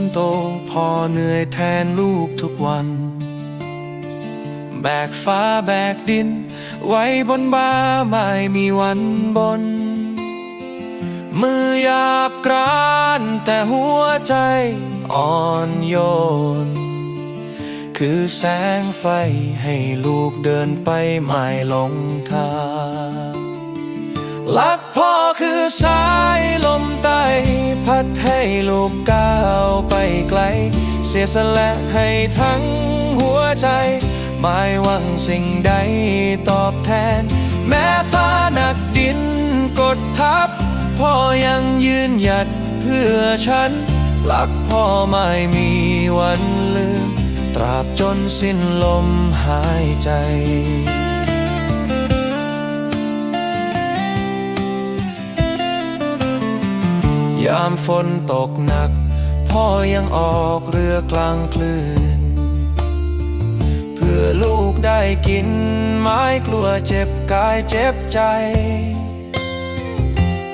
นโตพ่อเหนื่อยแทนลูกทุกวัน แบกฟ้าแบกดิน ไว้บนบ่าไม่มีวันบน มือหยาบกรานแต่หัวใจอ่อนโยน คือแสงไฟให้ลูกเดินไปไม่หลงทางรักพ่อ คือสายลมใต้พัดให้ลูกก้าวไปไกล เสียสละให้ทั้งหัวใจ ไม่หวังสิ่งใดตอบแทน แม้ฟ้าหนักดินกดทับ พ่อยังยืนหยัดเพื่อฉันรักพ่อไม่มีวันลืม ตราบจนสิ้นลมหายใจามฝนตกหนัก พ่อยังออกเรือกลางคลื่น เพื่อลูกได้กิน ไม้กลัวเจ็บกายเจ็บใจ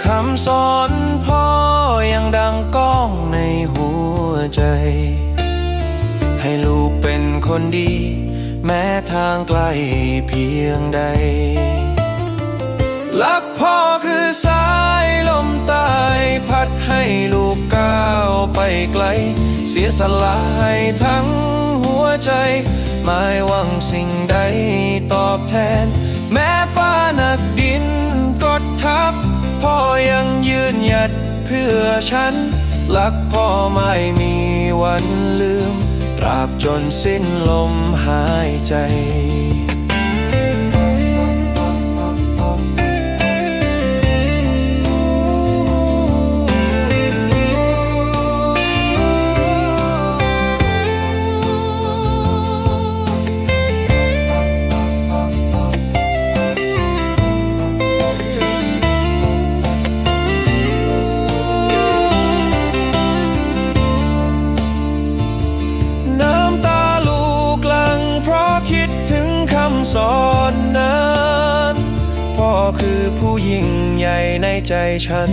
คำสอนพ่อยังดังก้องในหัวใจ ให้ลูกเป็นคนดี แม้ทางไกลเพียงใดรักพ่อคือสายลมใต้พัด ไกล เสียสละให้ทั้งหัวใจ ไม่หวังสิ่งใดตอบแทน แม้ฟ้าหนักดินกดทับ พ่อยังยืนหยัดเพื่อฉันรักพ่อไม่มีวันลืม ตราบจนสิ้นลมหายใจ อนนั้นพ่อคือผู้ยิ่งใหญ่ในใจฉัน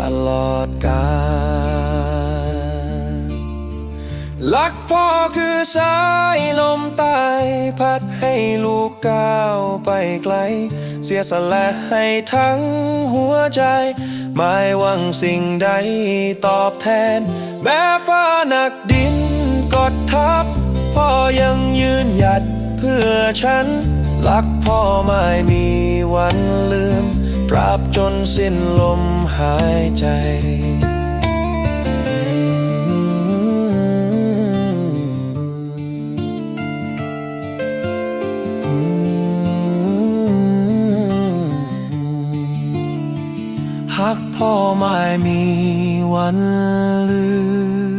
ตลอดกาลรักพ่อคือสายลมใต้พัดให้ลูกก้าวไปไกล เสียสละให้ทั้งหัวใจ ไม่หวังสิ่งใดตอบแทน แม้ฟ้าหนักดินกดทับพ่อยังยืนหยัดเพื่อฉัน รักพ่อไม่มีวันลืมตราบจนสิ้นลมหายใจหักพ่อไม่มีวันลืม